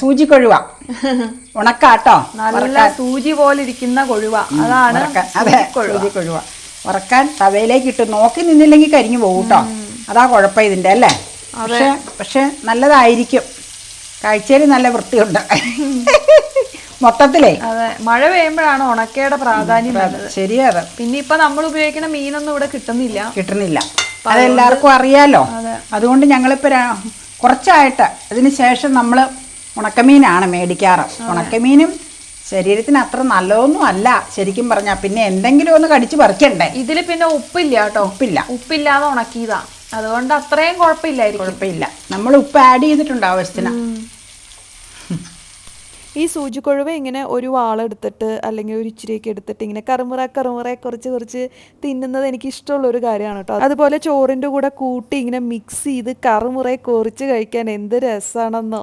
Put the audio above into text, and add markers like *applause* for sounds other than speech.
സൂചി കൊഴുവ. *laughs* ഉണക്കാട്ടോ? നല്ല സൂചി പോലെ ഇരിക്കുന്ന കൊഴുവ. അതാണ് അതെ സൂചി കൊഴുവ. ഉറക്കാൻ തവയിലേക്ക് ഇട്ട് നോക്കി നിന്നില്ലെങ്കിൽ കരിഞ്ഞു പോകും കേട്ടോ. അതാ കുഴപ്പം ഇതിന്റെ അല്ലേ? പക്ഷെ പക്ഷെ നല്ലതായിരിക്കും. കാഴ്ചയിൽ നല്ല വൃത്തിയുണ്ട്. *laughs* മൊത്തത്തിലേ? അതെ. മഴ പെയ്യുമ്പോഴാണ് ഉണക്കയുടെ പ്രാധാന്യം വരുന്നത് ശരിയാ അത്. പിന്നെ ഇപ്പൊ നമ്മൾ ഉപയോഗിക്കുന്ന മീനൊന്നും ഇവിടെ കിട്ടുന്നില്ല. കിട്ടുന്നില്ല. അതെല്ലാവർക്കും അറിയാലോ. അതുകൊണ്ട് ഞങ്ങളിപ്പോ കുറച്ചായിട്ട്. അതിന് ശേഷം നമ്മൾ ഉണക്കമീനാണ് മേടിക്കാറ്. ഉണക്കമീനും ശരീരത്തിന് അത്ര നല്ലതൊന്നും അല്ല. ശരിക്കും പറഞ്ഞാൽ പിന്നെ എന്തെങ്കിലും ഒന്ന് കടിച്ചു പറിക്കണ്ടേ? ഇതിൽ പിന്നെ ഉപ്പില്ല കേട്ടോ. ഉപ്പില്ല. ഉപ്പില്ലാതെ ഉണക്കിയതാ. അതുകൊണ്ട് അത്രയും കുഴപ്പമില്ലായിരിക്കും. കുഴപ്പമില്ല. നമ്മൾ ഉപ്പ് ആഡ് ചെയ്തിട്ടുണ്ട് ആവശ്യത്തിന്. ഈ സൂചിക്കൊഴുവ ഇങ്ങനെ ഒരു വാളെടുത്തിട്ട് അല്ലെങ്കിൽ ഒരു ഇച്ചിരിയൊക്കെ എടുത്തിട്ട് ഇങ്ങനെ കറുമുറ കറുമുറ കുറച്ച് കുറച്ച് തിന്നുന്നത് എനിക്ക് ഇഷ്ടമുള്ള ഒരു കാര്യമാണ് കേട്ടോ. അതുപോലെ ചോറിന്റെ കൂടെ കൂട്ടി ഇങ്ങനെ മിക്സ് ചെയ്ത് കറുമുറ കുറച്ച് കഴിക്കാൻ എന്ത് രസമാണെന്നോ.